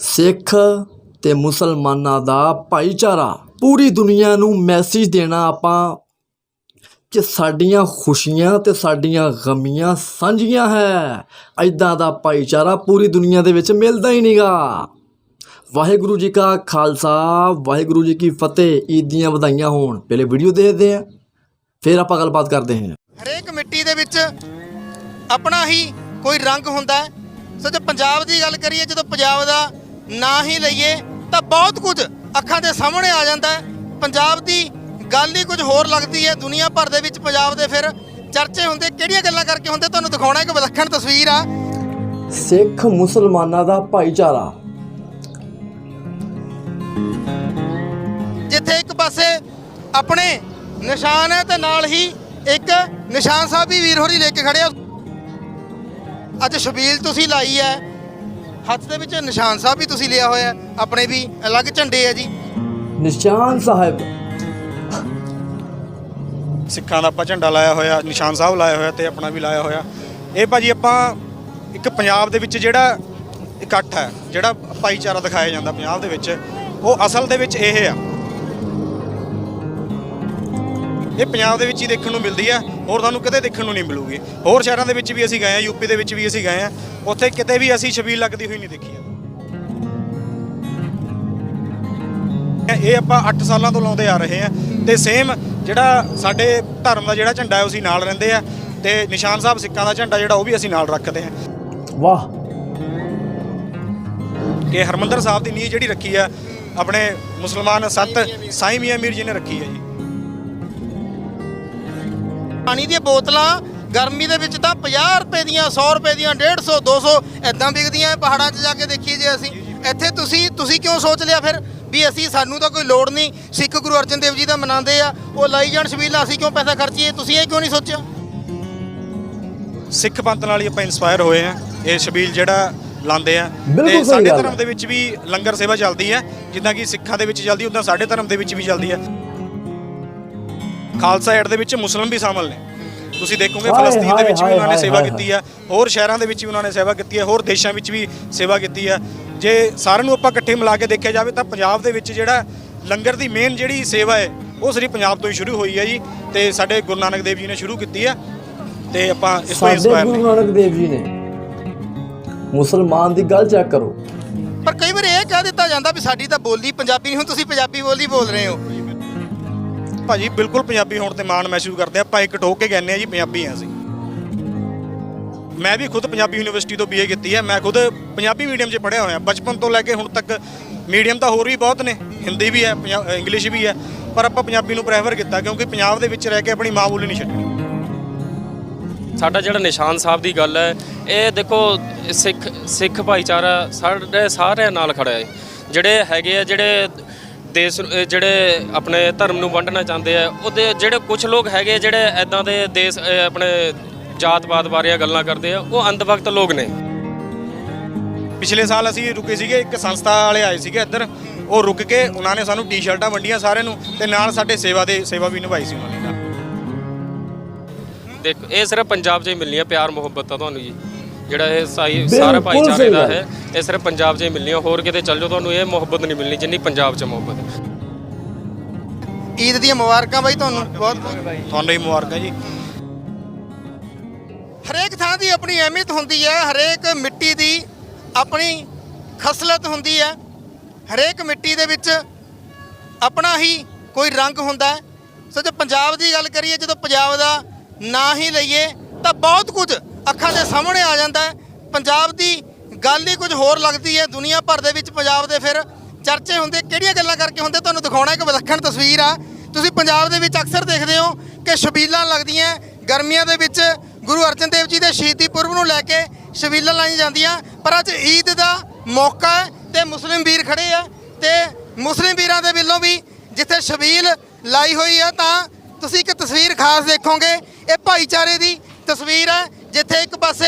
ਸਿੱਖ ਤੇ ਮੁਸਲਮਾਨਾਂ ਦਾ ਭਾਈਚਾਰਾ। ਪੂਰੀ ਦੁਨੀਆ ਨੂੰ ਮੈਸੇਜ ਦੇਣਾ ਆਪਾਂ ਕਿ ਸਾਡੀਆਂ ਖੁਸ਼ੀਆਂ ਤੇ ਸਾਡੀਆਂ ਗਮੀਆਂ ਸਾਂਝੀਆਂ ਹੈ। ਐਦਾਂ ਦਾ ਭਾਈਚਾਰਾ ਪੂਰੀ ਦੁਨੀਆ ਦੇ ਵਿੱਚ ਮਿਲਦਾ ਹੀ ਨਹੀਂਗਾ। ਵਾਹਿਗੁਰੂ ਜੀ ਕਾ ਖਾਲਸਾ, ਵਾਹਿਗੁਰੂ ਜੀ ਕੀ ਫਤਿਹ। ਈਦ ਦੀਆਂ ਵਧਾਈਆਂ ਹੋਣ। ਪਹਿਲੇ ਵੀਡੀਓ ਦੇਖਦੇ ਆ ਫਿਰ ਆਪਾਂ ਗੱਲਬਾਤ ਕਰਦੇ ਹਾਂ। ਹਰੇਕ ਮਿੱਟੀ ਦੇ ਵਿੱਚ ਆਪਣਾ ਹੀ ਕੋਈ ਰੰਗ ਹੁੰਦਾ ਸੋ ਜੇ ਪੰਜਾਬ ਦੀ ਗੱਲ ਕਰੀਏ, ਜਦੋਂ ਪੰਜਾਬ ਦਾ ਨਾਂ ਹੀ ਲਈਏ ਤਾਂ ਬਹੁਤ ਕੁਝ ਅੱਖਾਂ ਦੇ ਸਾਹਮਣੇ ਆ ਜਾਂਦਾ ਹੈ। ਪੰਜਾਬ ਦੀ ਗੱਲ ਹੀ ਕੁਝ ਹੋਰ ਲੱਗਦੀ ਹੈ। ਦੁਨੀਆ ਭਰ ਦੇ ਵਿੱਚ ਪੰਜਾਬ ਦੇ ਫਿਰ ਚਰਚੇ ਹੁੰਦੇ ਕਿਹੜੀਆਂ ਗੱਲਾਂ ਕਰਕੇ ਹੁੰਦੇ? ਤੁਹਾਨੂੰ ਦਿਖਾਉਣਾ ਇੱਕ ਵਿਲੱਖਣ ਤਸਵੀਰ ਆ। ਸਿੱਖ ਮੁਸਲਮਾਨਾਂ ਦਾ ਭਾਈਚਾਰਾ। ਜਿੱਥੇ ਇੱਕ ਪਾਸੇ ਆਪਣੇ ਨਿਸ਼ਾਨ ਹੈ ਤੇ ਨਾਲ ਹੀ ਇੱਕ ਨਿਸ਼ਾਨ ਸਾਹਿਬ ਵੀ ਵੀਰ ਹੋਰੀ ਲੈ ਕੇ ਖੜੇ ਆ। ਅੱਜ ਸ਼ਬੀਲ ਤੁਸੀਂ ਲਾਈ ਹੈ। ਹੱਥ ਦੇ ਵਿੱਚ ਨਿਸ਼ਾਨ ਸਾਹਿਬ ਵੀ ਤੁਸੀਂ ਲਿਆ ਹੋਇਆ ਆਪਣੇ ਵੀ ਅਲੱਗ ਝੰਡੇ ਆ ਜੀ। ਨਿਸ਼ਾਨ ਸਾਹਿਬ। ਸਿੱਖਾਂ ਦਾ ਆਪਾਂ ਝੰਡਾ ਲਾਇਆ ਹੋਇਆ ਨਿਸ਼ਾਨ ਸਾਹਿਬ ਲਾਇਆ ਹੋਇਆ ਤੇ ਆਪਣਾ ਵੀ ਲਾਇਆ ਹੋਇਆ। ਇਹ ਭਾਜੀ ਆਪਾਂ ਇੱਕ ਪੰਜਾਬ ਦੇ ਵਿੱਚ ਜਿਹੜਾ ਇਕੱਠ ਹੈ ਜਿਹੜਾ ਭਾਈਚਾਰਾ ਦਿਖਾਇਆ ਜਾਂਦਾ ਪੰਜਾਬ ਦੇ ਵਿੱਚ ਉਹ ਅਸਲ ਦੇ ਵਿੱਚ ਇਹ ਆ। ਇਹ ਪੰਜਾਬ ਦੇ ਵਿੱਚ ਹੀ ਦੇਖਣ ਨੂੰ ਮਿਲਦੀ ਹੈ। ਹੋਰ ਤੁਹਾਨੂੰ ਕਿਤੇ ਦੇਖਣ ਨੂੰ ਨਹੀਂ ਮਿਲੂਗੀ। ਹੋਰ ਸ਼ਹਿਰਾਂ ਦੇ ਵਿੱਚ ਵੀ ਅਸੀਂ ਗਏ ਆ ਯੂਪੀ ਦੇ ਵਿੱਚ ਵੀ ਅਸੀਂ ਗਏ ਆ ਉੱਥੇ ਕਿਤੇ ਵੀ ਅਸੀਂ ਛਬੀਲ ਲੱਗਦੀ ਹੋਈ ਨਹੀਂ ਦੇਖੀ ਆ। ਇਹ ਆਪਾਂ 8 ਸਾਲਾਂ ਤੋਂ ਲਾਉਂਦੇ ਆ ਰਹੇ ਆ ਤੇ ਸੇਮ ਜਿਹੜਾ ਸਾਡੇ ਧਰਮ ਦਾ ਜਿਹੜਾ ਝੰਡਾ ਹੈ ਉਸੇ ਨਾਲ ਰਹਿੰਦੇ ਆ ਤੇ ਨਿਸ਼ਾਨ ਸਾਹਿਬ ਸਿੱਖਾਂ ਦਾ ਝੰਡਾ ਜਿਹੜਾ ਉਹ ਵੀ ਅਸੀਂ ਨਾਲ ਰੱਖਦੇ ਆ ਵਾਹ। ਕਿ ਹਰਮੰਦਰ ਸਾਹਿਬ ਦੀ ਨੀਂਹ ਜਿਹੜੀ ਰੱਖੀ ਆ ਆਪਣੇ ਮੁਸਲਮਾਨ ਸੱਤ ਸਾਈਂ ਮੀਆਂ ਮੀਰ ਜੀ ਨੇ ਰੱਖੀ ਹੈ ਜੀ। ਪਾਣੀ ਦੀਆਂ ਬੋਤਲਾਂ ਗਰਮੀ ਦੇ ਵਿੱਚ ਤਾਂ 50 ਰੁਪਏ ਦੀਆਂ 100 ਰੁਪਏ ਦੀਆਂ 150 200 ਐਦਾਂ ਵਿਕਦੀਆਂ ਪਹਾੜਾਂ 'ਚ ਜਾ ਕੇ ਦੇਖੀਏ ਜੇ ਅਸੀਂ। ਇੱਥੇ ਤੁਸੀਂ ਤੁਸੀਂ ਕਿਉਂ ਸੋਚ ਲਿਆ ਫਿਰ ਵੀ ਅਸੀਂ ਸਾਨੂੰ ਤਾਂ ਕੋਈ ਲੋੜ ਨਹੀਂ। ਸਿੱਖ ਗੁਰੂ ਅਰਜਨ ਦੇਵ ਜੀ ਦਾ ਮਨਾਉਂਦੇ ਆ। ਉਹ ਲਾਈ ਜਾਣ ਸ਼ਬੀਲਾਂ ਅਸੀਂ ਕਿਉਂ ਪੈਸਾ ਖਰਚੀਏ? ਤੁਸੀਂ ਇਹ ਕਿਉਂ ਨਹੀਂ ਸੋਚਿਆ? ਸਿੱਖ ਪੰਥ ਨਾਲ ਹੀ ਆਪਾਂ ਇਨਸਪਾਇਰ ਹੋਏ ਆ। ਇਹ ਸ਼ਬੀਲ ਜਿਹੜਾ ਲਾਉਂਦੇ ਆ। ਤੇ ਸਾਡੇ ਧਰਮ। ਦੇ ਵਿੱਚ ਵੀ ਲੰਗਰ ਸੇਵਾ ਚੱਲਦੀ ਹੈ ਜਿੱਦਾਂ ਕਿ ਸਿੱਖਾਂ ਦੇ ਵਿੱਚ ਚੱਲਦੀ ਉਦਾਂ ਸਾਡੇ ਧਰਮ ਦੇ ਵਿੱਚ ਵੀ ਚੱਲਦੀ ਹੈ ਖਾਲਸਾ ਏਡ ਦੇ ਵਿੱਚ ਮੁਸਲਮ ਵੀ ਸ਼ਾਮਲ ਨੇ। ਤੁਸੀਂ ਦੇਖੋਗੇ ਫਲਸਤੀਨ ਦੇ ਵਿੱਚ ਵੀ ਉਹਨਾਂ ਨੇ ਸੇਵਾ ਕੀਤੀ ਹੈ ਹੋਰ ਸ਼ਹਿਰਾਂ ਦੇ ਵਿੱਚ ਵੀ ਉਹਨਾਂ ਨੇ ਸੇਵਾ ਕੀਤੀ ਹੈ ਹੋਰ ਦੇਸ਼ਾਂ ਵਿੱਚ ਵੀ ਸੇਵਾ ਕੀਤੀ ਹੈ ਜੇ ਸਾਰਿਆਂ ਨੂੰ ਆਪਾਂ ਇਕੱਠੇ ਮਿਲਾ ਕੇ ਦੇਖਿਆ ਜਾਵੇ ਤਾਂ ਪੰਜਾਬ ਦੇ ਵਿੱਚ ਜਿਹੜਾ ਲੰਗਰ ਦੀ ਮੇਨ ਜਿਹੜੀ ਸੇਵਾ ਹੈ ਉਹ ਸਿਰਫ ਪੰਜਾਬ ਤੋਂ ਹੀ ਸ਼ੁਰੂ ਹੋਈ ਹੈ ਜੀ ਤੇ ਸਾਡੇ ਗੁਰੂ ਨਾਨਕ ਦੇਵ ਜੀ ਨੇ ਸ਼ੁਰੂ ਕੀਤੀ ਹੈ ਤੇ ਆਪਾਂ ਇਸ ਤੋਂ ਇਨਸਪਾਇਰ ਗੁਰੂ ਨਾਨਕ ਦੇਵ ਜੀ ਨੇ। ਮੁਸਲਮਾਨ ਦੀ ਗੱਲ ਚੈੱਕ ਕਰੋ। ਪਰ ਕਈ ਵਾਰ ਇਹ ਕਹਿ ਦਿੱਤਾ ਜਾਂਦਾ ਵੀ ਸਾਡੀ ਤਾਂ ਬੋਲੀ ਪੰਜਾਬੀ ਨਹੀਂ ਹੁਣ ਤੁਸੀਂ ਪੰਜਾਬੀ ਬੋਲੀ ਬੋਲ ਰਹੇ ਹੋ। ਭਾਜੀ ਬਿਲਕੁਲ ਪੰਜਾਬੀ ਹੋਣ ਤੇ ਮਾਣ ਮਹਿਸੂਸ ਕਰਦੇ ਆ ਆਪਾਂ ਇੱਕ ਠੋਕ ਕੇ ਕਹਿੰਦੇ ਆ ਜੀ, ਪੰਜਾਬੀ ਆ ਅਸੀਂ। ਮੈਂ ਵੀ ਖੁਦ ਪੰਜਾਬੀ ਯੂਨੀਵਰਸਿਟੀ ਤੋਂ ਬੀਏ ਕੀਤੀ ਹੈ। ਮੈਂ ਖੁਦ ਪੰਜਾਬੀ ਮੀਡੀਅਮ 'ਚ ਪੜ੍ਹਿਆ ਹੋਇਆ। ਬਚਪਨ ਤੋਂ ਲੈ ਕੇ ਹੁਣ ਤੱਕ ਮੀਡੀਅਮ ਤਾਂ ਹੋਰ ਵੀ ਬਹੁਤ ਨੇ। ਹਿੰਦੀ ਵੀ ਹੈ, ਪੰਜਾ- ਇੰਗਲਿਸ਼ ਵੀ ਹੈ। ਪਰ ਆਪਾਂ ਪੰਜਾਬੀ ਨੂੰ ਪ੍ਰੈਫਰ ਕੀਤਾ ਕਿਉਂਕਿ ਪੰਜਾਬ ਦੇ ਵਿੱਚ ਰਹਿ ਕੇ ਆਪਣੀ ਮਾਂ ਬੋਲੀ ਨਹੀਂ ਛੱਡਣੀ। ਸਾਡਾ ਜਿਹੜਾ ਨਿਸ਼ਾਨ ਸਾਹਿਬ ਦੀ ਗੱਲ ਹੈ, ਇਹ ਦੇਖੋ ਸਿੱਖ ਸਿੱਖ ਭਾਈਚਾਰਾ ਸਾਡੇ ਸਾਰਿਆਂ ਨਾਲ ਖੜਾ ਹੈ। ਜਿਹੜੇ ਹੈਗੇ ਆ, ਜਿਹੜੇ ਦੇਸ਼ ਅਹ ਜਿਹੜੇ ਆਪਣੇ ਧਰਮ ਨੂੰ ਵੰਡਣਾ ਚਾਹੁੰਦੇ ਆ ਉਹਦੇ ਜਿਹੜੇ ਕੁਝ ਲੋਕ ਹੈਗੇ ਆ ਜਿਹੜੇ ਐਦਾਂ ਦੇ ਦੇਸ਼ ਅਹ ਆਪਣੇ ਜਾਤ-ਪਾਤ ਬਾਰੇ ਗੱਲਾਂ ਕਰਦੇ ਆ ਉਹ ਅੰਧਭਗਤ ਲੋਕ ਨੇ। ਪਿਛਲੇ ਸਾਲ ਅਸੀਂ ਰੁਕੇ ਸੀਗੇ ਇੱਕ ਸੰਸਥਾ ਵਾਲੇ ਆਏ ਸੀਗੇ ਇੱਧਰ ਉਹ ਰੁਕ ਕੇ ਉਹਨਾਂ ਨੇ ਸਾਨੂੰ ਟੀ-ਸ਼ਰਟਾਂ ਵੰਡੀਆਂ ਸਾਰਿਆਂ ਨੂੰ ਤੇ ਨਾਲ ਸਾਡੇ ਸੇਵਾ ਦੇ ਸੇਵਾ ਵੀ ਨਿਭਾਈ ਸੀ ਉਹਨਾਂ ਨੇ। ਦੇਖੋ ਇਹ ਸਿਰਫ ਪੰਜਾਬ 'ਚ ਹੀ ਮਿਲਣੀ ਹੈ ਪਿਆਰ ਮੁਹੱਬਤ ਆ ਤੁਹਾਨੂੰ ਜੀ। ਜਿਹੜਾ ਇਹ ਸਾਈ ਸਾਰਾ ਭਾਈਚਾਰੇ ਦਾ। ਹੈ ਇਹ ਸਿਰਫ ਪੰਜਾਬ 'ਚ ਹੀ ਮਿਲਣੀ ਹੈ ਹੋਰ ਕਿਤੇ ਚੱਲ ਜਾਓ ਤੁਹਾਨੂੰ ਇਹ ਮੁਹੱਬਤ ਨਹੀਂ ਮਿਲਣੀ ਜਿੰਨੀ ਪੰਜਾਬ 'ਚ ਮੁਹੱਬਤ ਹੈ। ਈਦ ਦੀਆਂ ਮੁਬਾਰਕਾਂ ਬਾਈ ਤੁਹਾਨੂੰ ਬਹੁਤ ਤੁਹਾਨੂੰ ਵੀ ਮੁਬਾਰਕਾਂ ਜੀ। ਹਰੇਕ ਥਾਂ ਦੀ ਆਪਣੀ ਅਹਿਮੀਅਤ ਹੁੰਦੀ ਹੈ ਹਰੇਕ ਮਿੱਟੀ ਦੀ ਆਪਣੀ ਖਸਲਤ ਹੁੰਦੀ ਹੈ। ਹਰੇਕ ਮਿੱਟੀ ਦੇ ਵਿੱਚ ਆਪਣਾ ਹੀ ਕੋਈ ਰੰਗ ਹੁੰਦਾ ਹੈ। ਸੋ ਜੇ ਪੰਜਾਬ ਦੀ ਗੱਲ ਕਰੀਏ ਜਦੋਂ ਪੰਜਾਬ ਦਾ ਨਾਂ ਹੀ ਲਈਏ ਤਾਂ ਬਹੁਤ ਕੁਝ ਅੱਖਾਂ ਦੇ ਸਾਹਮਣੇ ਆ ਜਾਂਦਾ ਹੈ। ਪੰਜਾਬ ਦੀ ਗੱਲ ਹੀ ਕੁਝ ਹੋਰ ਲੱਗਦੀ ਹੈ। ਦੁਨੀਆ ਭਰ ਦੇ ਵਿੱਚ ਪੰਜਾਬ ਦੇ ਫਿਰ ਚਰਚੇ ਹੁੰਦੇ ਕਿਹੜੀਆਂ ਗੱਲਾਂ ਕਰਕੇ ਹੁੰਦੇ ਤੁਹਾਨੂੰ ਦਿਖਾਉਣਾ ਇੱਕ ਵਿਲੱਖਣ ਤਸਵੀਰ ਆ। ਤੁਸੀਂ ਪੰਜਾਬ ਦੇ ਵਿੱਚ ਅਕਸਰ ਦੇਖਦੇ ਹੋ ਕਿ ਸ਼ਬੀਲਾਂ ਲੱਗਦੀਆਂ ਗਰਮੀਆਂ ਦੇ ਵਿੱਚ ਗੁਰੂ ਅਰਜਨ ਦੇਵ ਜੀ ਦੇ ਸ਼ਹੀਦੀ ਪੁਰਬ ਨੂੰ ਲੈ ਕੇ ਸ਼ਬੀਲਾਂ ਲਾਈਆਂ ਜਾਂਦੀਆਂ। ਪਰ ਅੱਜ ਈਦ ਦਾ ਮੌਕਾ ਹੈ ਤੇ ਮੁਸਲਿਮ ਵੀਰ ਖੜੇ ਆ ਤੇ ਮੁਸਲਿਮ ਵੀਰਾਂ ਦੇ ਵੱਲੋਂ ਵੀ ਜਿੱਥੇ ਸ਼ਬੀਲ ਲਾਈ ਹੋਈ ਆ ਤਾਂ ਤੁਸੀਂ ਇੱਕ ਤਸਵੀਰ ਖਾਸ ਦੇਖੋਗੇ। ਇਹ ਭਾਈਚਾਰੇ ਦੀ ਤਸਵੀਰ ਹੈ। ਜਿੱਥੇ ਇੱਕ ਪਾਸੇ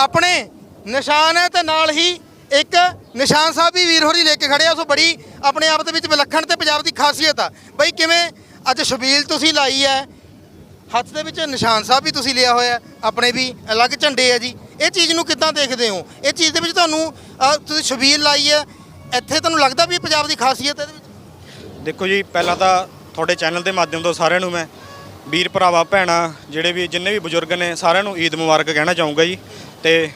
ਆਪਣੇ ਨਿਸ਼ਾਨ ਹੈ ਤੇ ਨਾਲ ਹੀ ਇੱਕ ਨਿਸ਼ਾਨ ਸਾਹਿਬ ਵੀ ਵੀਰ ਹੋਰੀ ਲੈ ਕੇ ਖੜੇ ਆ। ਸੋ ਬੜੀ ਆਪਣੇ ਆਪ ਦੇ ਵਿੱਚ ਵਿਲੱਖਣ ਤੇ ਪੰਜਾਬ ਦੀ ਖਾਸੀਅਤ ਆ। ਬਈ ਕਿਵੇਂ ਅੱਜ ਸ਼ਬੀਲ ਤੁਸੀਂ ਲਾਈ ਹੈ? ਹੱਥ ਦੇ ਵਿੱਚ ਨਿਸ਼ਾਨ ਸਾਹਿਬ ਵੀ ਤੁਸੀਂ ਲਿਆ ਹੋਇਆ ਆਪਣੇ ਵੀ ਅਲੱਗ ਝੰਡੇ ਆ ਜੀ। ਇਹ ਚੀਜ਼ ਨੂੰ ਕਿੱਦਾਂ ਦੇਖਦੇ ਹੋ? ਇਹ ਚੀਜ਼ ਦੇ ਵਿੱਚ ਤੁਹਾਨੂੰ ਅਹ, ਤੁਸੀਂ ਸ਼ਬੀਲ ਲਾਈ ਹੈ। ਇੱਥੇ ਤੁਹਾਨੂੰ ਲੱਗਦਾ ਵੀ ਇਹ ਪੰਜਾਬ ਦੀ ਖਾਸੀਅਤ ਹੈ ਇਹਦੇ ਵਿੱਚ? ਦੇਖੋ ਜੀ ਪਹਿਲਾਂ ਤਾਂ ਤੁਹਾਡੇ ਚੈਨਲ ਦੇ ਮਾਧਿਅਮ ਤੋਂ ਸਾਰਿਆਂ ਨੂੰ ਮੈਂ ਵੀਰ ਭਰਾਵਾ ਭੈਣਾ ਜਿਹੜੇ ਵੀ ਜਿੰਨੇ ਵੀ ਬਜ਼ੁਰਗ ਨੇ ਸਾਰਿਆਂ ਨੂੰ ਈਦ ਮੁਬਾਰਕ ਕਹਿਣਾ ਚਾਹੂੰਗਾ ਜੀ। ਤੇ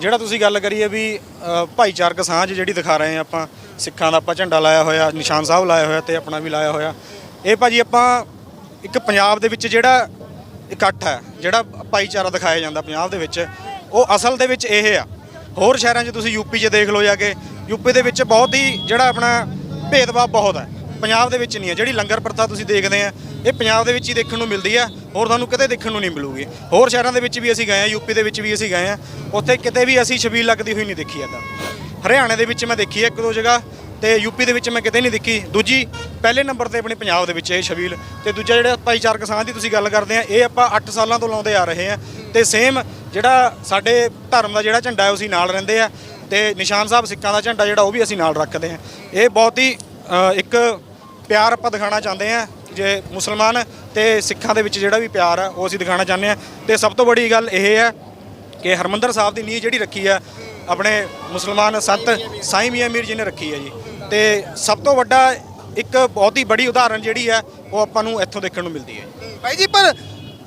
ਜਿਹੜਾ ਤੁਸੀਂ ਗੱਲ ਕਰੀਏ ਵੀ ਅ, ਭਾਈਚਾਰਕ ਸਾਂਝ ਜਿਹੜੀ ਦਿਖਾ ਰਹੇ ਆ ਆਪਾਂ ਸਿੱਖਾਂ ਦਾ ਆਪਾਂ ਝੰਡਾ ਲਾਇਆ ਹੋਇਆ ਨਿਸ਼ਾਨ ਸਾਹਿਬ ਲਾਇਆ ਹੋਇਆ ਤੇ ਆਪਣਾ ਵੀ ਲਾਇਆ ਹੋਇਆ। ਇਹ ਭਾਜੀ ਆਪਾਂ ਇੱਕ ਪੰਜਾਬ ਦੇ ਵਿੱਚ ਜਿਹੜਾ ਇਕੱਠ ਹੈ ਜਿਹੜਾ ਭਾਈਚਾਰਾ ਦਿਖਾਇਆ ਜਾਂਦਾ ਪੰਜਾਬ ਦੇ ਵਿੱਚ ਉਹ ਅਸਲ ਦੇ ਵਿੱਚ ਇਹ ਆ। ਹੋਰ ਸ਼ਹਿਰਾਂ 'ਚ ਤੁਸੀਂ ਯੂਪੀ 'ਚ ਦੇਖ ਲਓ ਜਾ ਕੇ ਯੂਪੀ ਦੇ ਵਿੱਚ ਬਹੁਤ ਹੀ ਜਿਹੜਾ ਆਪਣਾ ਭੇਦਭਾਵ ਬਹੁਤ ਹੈ। ਪੰਜਾਬ ਦੇ ਵਿੱਚ ਨਹੀਂ ਹੈ। ਜਿਹੜੀ ਲੰਗਰ ਪ੍ਰਥਾ ਤੁਸੀਂ ਦੇਖਦੇ ਆ, ਇਹ ਪੰਜਾਬ ਦੇ ਵਿੱਚ ਹੀ ਦੇਖਣ ਨੂੰ ਮਿਲਦੀ ਆ, ਹੋਰ ਤੁਹਾਨੂੰ ਕਿਤੇ ਦੇਖਣ ਨੂੰ ਨਹੀਂ ਮਿਲੂਗੀ। ਹੋਰ ਸ਼ਹਿਰਾਂ ਦੇ ਵਿੱਚ ਵੀ ਅਸੀਂ ਗਏ ਆ ਯੂਪੀ ਦੇ ਵਿੱਚ ਵੀ ਅਸੀਂ ਗਏ ਆ, ਉੱਥੇ ਕਿਤੇ ਵੀ ਅਸੀਂ ਛਬੀਲ ਲੱਗਦੀ ਹੋਈ ਨਹੀਂ ਦੇਖੀ ਏਦਾਂ ਹਰਿਆਣੇ ਦੇ ਵਿੱਚ ਮੈਂ ਦੇਖੀ ਹੈ ਇੱਕ ਦੋ ਜਗ੍ਹਾ, ਤੇ ਯੂਪੀ ਦੇ ਵਿੱਚ ਮੈਂ ਕਿਤੇ ਨਹੀਂ ਦੇਖੀ। ਦੂਜੀ, ਪਹਿਲੇ ਨੰਬਰ ਤੇ ਆਪਣੇ ਪੰਜਾਬ ਦੇ ਵਿੱਚ ਇਹ ਛਬੀਲ, ਤੇ ਦੂਜਾ ਜਿਹੜਾ ਭਾਈਚਾਰਕ ਸਾਂਝ ਦੀ ਤੁਸੀਂ ਗੱਲ ਕਰਦੇ ਆ, ਇਹ ਆਪਾਂ 8 ਸਾਲਾਂ ਤੋਂ ਲਾਉਂਦੇ ਆ ਰਹੇ ਆ, ਤੇ ਸੇਮ ਜਿਹੜਾ ਸਾਡੇ ਧਰਮ ਦਾ ਜਿਹੜਾ ਝੰਡਾ ਹੈ ਉਸੇ ਨਾਲ ਰਹਿੰਦੇ ਆ, ਤੇ ਨਿਸ਼ਾਨ ਸਾਹਿਬ ਸਿੱਖਾਂ ਦਾ ਝੰਡਾ ਜਿਹੜਾ, ਉਹ ਵੀ ਅਸੀਂ ਨਾਲ ਰੱਖਦੇ ਆ। ਇਹ ਬਹੁਤ ਹੀ ਇੱਕ ਪਿਆਰ ਆਪਾਂ ਦਿਖਾਉਣਾ ਚਾਹੁੰਦੇ ਆ ਜੇ ਮੁਸਲਮਾਨ ਤੇ ਸਿੱਖਾਂ ਦੇ ਵਿੱਚ ਜਿਹੜਾ ਵੀ ਪਿਆਰ ਆ, ਉਹ ਅਸੀਂ ਦਿਖਾਉਣਾ ਚਾਹੁੰਦੇ ਆ ਤੇ ਸਭ ਤੋਂ ਵੱਡੀ ਗੱਲ ਇਹ ਹੈ ਕਿ ਹਰਮੰਦਰ ਸਾਹਿਬ ਦੀ ਨੀਂਹ ਜਿਹੜੀ ਰੱਖੀ ਆ, ਆਪਣੇ ਮੁਸਲਮਾਨ ਸੰਤ ਸਾਈਂ ਮੀਆਂ ਮੀਰ ਜੀ ਨੇ ਰੱਖੀ ਹੈ ਜੀ। ਤੇ ਸਭ ਤੋਂ ਵੱਡਾ ਇੱਕ ਬਹੁਤ ਹੀ ਬੜੀ ਉਦਾਹਰਨ ਜਿਹੜੀ ਹੈ ਉਹ ਆਪਾਂ ਨੂੰ ਇੱਥੋਂ ਦੇਖਣ ਨੂੰ ਮਿਲਦੀ ਹੈ ਭਾਈ ਜੀ, ਪਰ